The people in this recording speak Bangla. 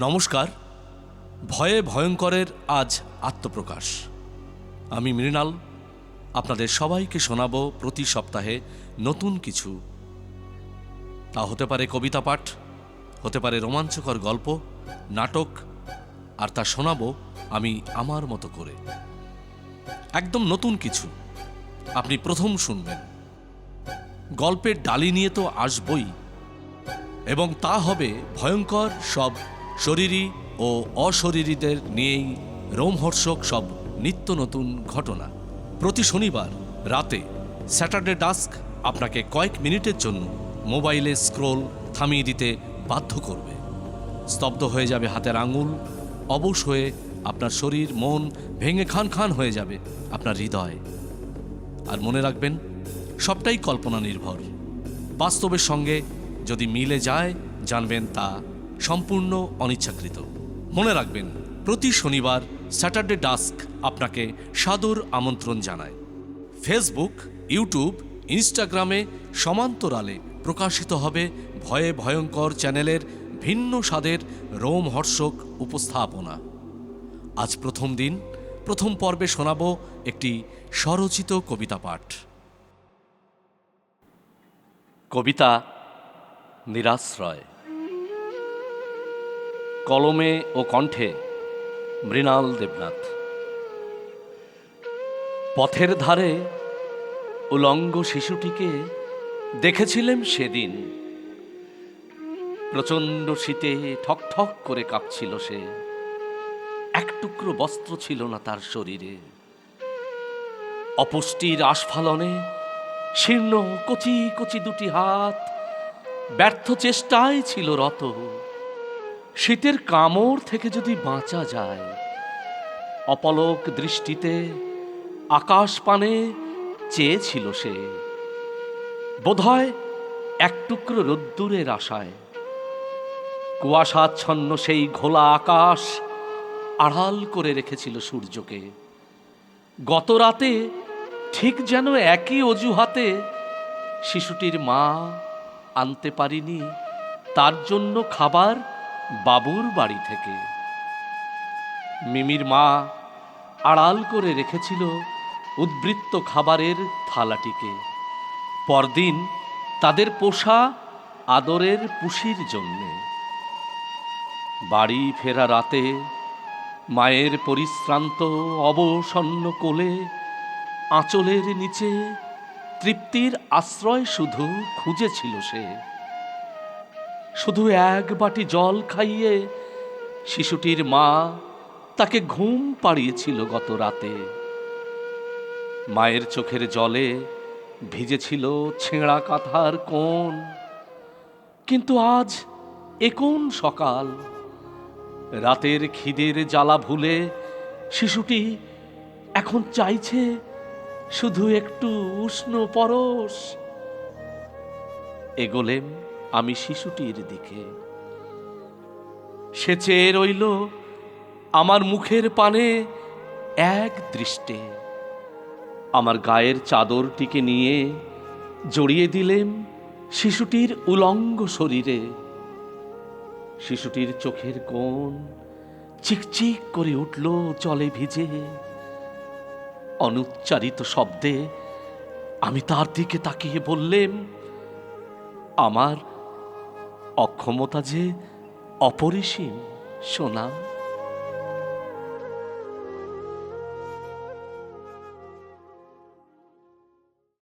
নমস্কার। ভয়ে ভয়ঙ্করের আজ আত্মপ্রকাশ। আমি মৃণাল, আপনাদের সবাইকে শোনাবো প্রতি সপ্তাহে নতুন কিছু। তা হতে পারে কবিতা পাঠ, হতে পারে রোমাঞ্চকর গল্প, নাটক, আর তা শোনাবো আমি আমার মতো করে। একদম নতুন কিছু, আপনি প্রথম শুনবেন। গল্পের ডালি নিয়ে তো আসবই, এবং তা হবে ভয়ঙ্কর সব শরীরী ও অশরীরীদের নিয়েই রোমহর্ষক সব নিত্য নতুন ঘটনা। প্রতি শনিবার রাতে স্যাটারডে ডাস্ক আপনাকে কয়েক মিনিটের জন্য মোবাইলে স্ক্রোল থামিয়ে দিতে বাধ্য করবে। স্তব্ধ হয়ে যাবে হাতের আঙুল, অবশ হয়ে আপনার শরীর, মন ভেঙে খান খান হয়ে যাবে আপনার হৃদয়। আর মনে রাখবেন, সবটাই কল্পনা নির্ভর। বাস্তবের সঙ্গে যদি মিলে যায়, জানবেন তা সম্পূর্ণ অনিচ্ছাকৃত। মনে রাখবেন, প্রতি শনিবার স্যাটারডে ডাস্ক আপনাকে সাদর আমন্ত্রণ জানায়। ফেসবুক ইউটিউব ইনস্টাগ্রামে সমান্তরালে প্রকাশিত হবে ভয়ে ভয়ঙ্কর চ্যানেলের ভিন্ন স্বাদের রোমহর্ষক উপস্থাপনা। আজ প্রথম দিন, প্রথম পর্বে শোনাব একটি স্বরচিত কবিতা পাঠ। কবিতা নিরাশ্রয়। কলমে ও কণ্ঠে মৃণাল দেবনাথ। পথের ধারে উলঙ্গ শিশুটিকে দেখেছিলেন সেদিন। প্রচণ্ড শীতে ঠক ঠক করে কাঁপছিল সে। এক টুকরো বস্ত্র ছিল না তার শরীরে। অপুষ্টির আস্ফালনে শীর্ণ কচি কচি দুটি হাত, ব্যর্থ চেষ্টায় ছিল রত। শীতের কামড় থেকে যদি বাঁচা যায়, অপলক দৃষ্টিতে আকাশ পানে চেয়েছিল সে। বোধহয় এক টুকরো রোদ্দুরের আশায়। কুয়াশাচ্ছন্ন সেই ঘোলা আকাশ আড়াল করে রেখেছিল সূর্যকে। গত রাতে ঠিক যেন একই অজুহাতে শিশুটির মা আনতে পারিনি, তার জন্য খাবার বাবুর বাড়ি থেকে। মিমির মা আড়াল করে রেখেছিল উদ্বৃত্ত খাবারের থালাটিকে। পরদিন তাদের পোষা আদরের পুষির জন্যে। বাড়ি ফেরা রাতে মায়ের পরিশ্রান্ত অবসন্ন কোলে আঁচলের নিচে তৃপ্তির আশ্রয় শুধু খুঁজেছিল সে। শুধু এক বাটি জল খাইয়ে শিশুটির মা তাকে ঘুম পাড়িয়েছিল গত রাতে। মায়ের চোখের জলে ভিজেছিল ছেঁড়া কাঁথার কোন কিন্তু আজ এ কোন সকাল। রাতের খিদের জ্বালা ভুলে শিশুটি এখন চাইছে শুধু একটু উষ্ণ পরশ। এগোলেম আমি শিশুটির দিকে। সে চেয়ে রইল আমার মুখের পানে এক দৃষ্টে। আমার গায়ের চাদরটিকে নিয়ে জড়িয়ে দিলেম শিশুটির উলঙ্গ শরীরে। শিশুটির চোখের কোণ চিকচিক করে উঠল জলে ভিজে। অনুচ্চারিত শব্দে আমি তার দিকে তাকিয়ে বললেম, আমার অক্ষমতা যে অপরিসীম সোনা।